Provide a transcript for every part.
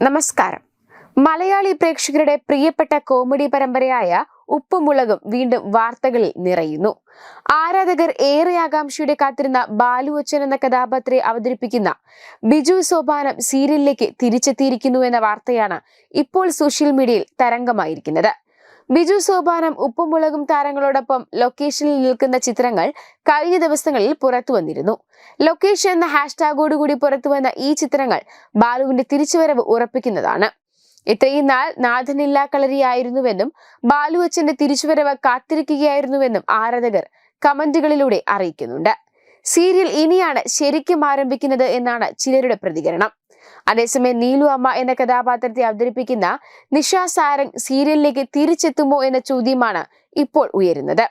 നമസ്കാരം. മലയാളി പ്രേക്ഷകരുടെ പ്രിയപ്പെട്ട കോമഡി പരമ്പരയായ ഉപ്പുമുളകും വീണ്ടും വാർത്തകളിൽ നിറയുന്നു. ആരാധകർ ഏറെ ആകാംക്ഷയുടെ കാത്തിരുന്ന ബാലു അച്ഛൻ എന്ന കഥാപാത്രത്തെ അവതരിപ്പിക്കുന്ന ബിജു സോപാനം സീരിയലിലേക്ക് തിരിച്ചെത്തിയിരിക്കുന്നു എന്ന വാർത്തയാണ് ഇപ്പോൾ സോഷ്യൽ മീഡിയയിൽ തരംഗമായിരിക്കുന്നത്. ബിജു സോപാനം ഉപ്പുമുളകും താരങ്ങളോടൊപ്പം ലൊക്കേഷനിൽ നിൽക്കുന്ന ചിത്രങ്ങൾ കഴിഞ്ഞ ദിവസങ്ങളിൽ പുറത്തു വന്നിരുന്നു. ലൊക്കേഷൻ എന്ന ഹാഷ്ടാഗോടുകൂടി പുറത്തുവന്ന ഈ ചിത്രങ്ങൾ ബാലുവിന്റെ തിരിച്ചുവരവ് ഉറപ്പിക്കുന്നതാണ്. ഇത്രയും നാൾ നാഥനില്ലാ കളരിയായിരുന്നുവെന്നും ബാലു അച്ഛന്റെ തിരിച്ചുവരവ് കാത്തിരിക്കുകയായിരുന്നുവെന്നും ആരാധകർ കമന്റുകളിലൂടെ അറിയിക്കുന്നുണ്ട്. സീരിയൽ ഇനിയാണ് ശരിക്കും ആരംഭിക്കുന്നത് എന്നാണ് ചിലരുടെ പ്രതികരണം. അതേസമയം നീലു അമ്മ എന്ന കഥാപാത്രത്തെ അവതരിപ്പിക്കുന്ന നിഷ സാരംഗ് സീരിയലിലേക്ക് തിരിച്ചെത്തുമോ എന്ന ചോദ്യമാണ് ഇപ്പോൾ ഉയരുന്നത്.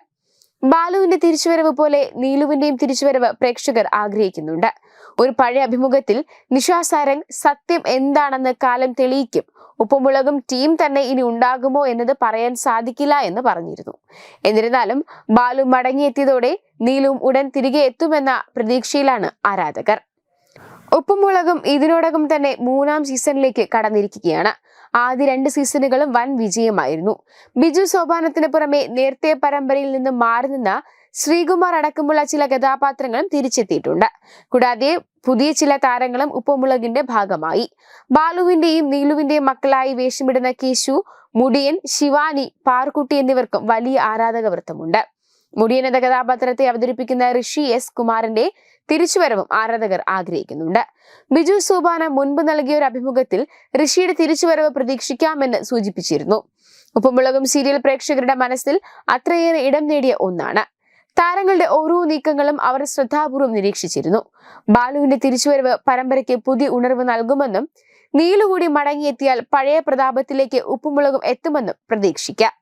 ബാലുവിന്റെ തിരിച്ചുവരവ് പോലെ നീലുവിന്റെയും തിരിച്ചുവരവ് പ്രേക്ഷകർ ആഗ്രഹിക്കുന്നുണ്ട്. ഒരു പഴയ അഭിമുഖത്തിൽ നിഷ സാരംഗ് സത്യം എന്താണെന്ന് കാലം തെളിയിക്കും. ഉപ്പുമുളകും ടീം തന്നെ ഇനി ഉണ്ടാകുമോ എന്നത് പറയാൻ സാധിക്കില്ല എന്ന് പറഞ്ഞിരുന്നു. എന്നിരുന്നാലും ബാലു മടങ്ങിയെത്തിയതോടെ നീലും ഉടൻ തിരികെ എത്തുമെന്ന പ്രതീക്ഷയിലാണ് ആരാധകർ. ഉപ്പുമുളകും ഇതിനോടകം തന്നെ മൂന്നാം സീസണിലേക്ക് കടന്നിരിക്കുകയാണ്. ആദ്യ രണ്ട് സീസണുകളും വൻ വിജയമായിരുന്നു. ബിജു സോപാനത്തിന് പുറമെ നേരത്തെ പരമ്പരയിൽ നിന്ന് മാറി നിന്ന ശ്രീകുമാർ അടക്കമുള്ള ചില കഥാപാത്രങ്ങളും തിരിച്ചെത്തിയിട്ടുണ്ട്. കൂടാതെ പുതിയ ചില താരങ്ങളും ഉപ്പുമുളകിന്റെ ഭാഗമായി. ബാലുവിന്റെയും നീലുവിന്റെയും മക്കളായി വേഷമിടുന്ന കേശു മുടിയൻ ശിവാനി പാർക്കുട്ടി എന്നിവർക്കും വലിയ ആരാധക വൃത്തമുണ്ട് മുടിയൻ എന്ന കഥാപാത്രത്തെ അവതരിപ്പിക്കുന്ന ഋഷി എസ് കുമാറിന്റെ തിരിച്ചുവരവും ആരാധകർ ആഗ്രഹിക്കുന്നുണ്ട്. ബിജു സോബാന മുൻപ് നൽകിയ ഒരു അഭിമുഖത്തിൽ ഋഷിയുടെ തിരിച്ചുവരവ് പ്രതീക്ഷിക്കാമെന്ന് സൂചിപ്പിച്ചിരുന്നു. ഉപ്പുമുളകും സീരിയൽ പ്രേക്ഷകരുടെ മനസ്സിൽ അത്രയേറെ ഇടം നേടിയ ഒന്നാണ്. താരങ്ങളുടെ ഓരോ നീക്കങ്ങളും അവർ ശ്രദ്ധാപൂർവം നിരീക്ഷിച്ചിരുന്നു. ബാലുവിന്റെ തിരിച്ചുവരവ് പരമ്പരയ്ക്ക് പുതിയ ഉണർവ് നൽകുമെന്നും നീലുകൂടി മടങ്ങിയെത്തിയാൽ പഴയ പ്രതാപത്തിലേക്ക് ഉപ്പുമുളകും എത്തുമെന്നും പ്രതീക്ഷിക്കാം.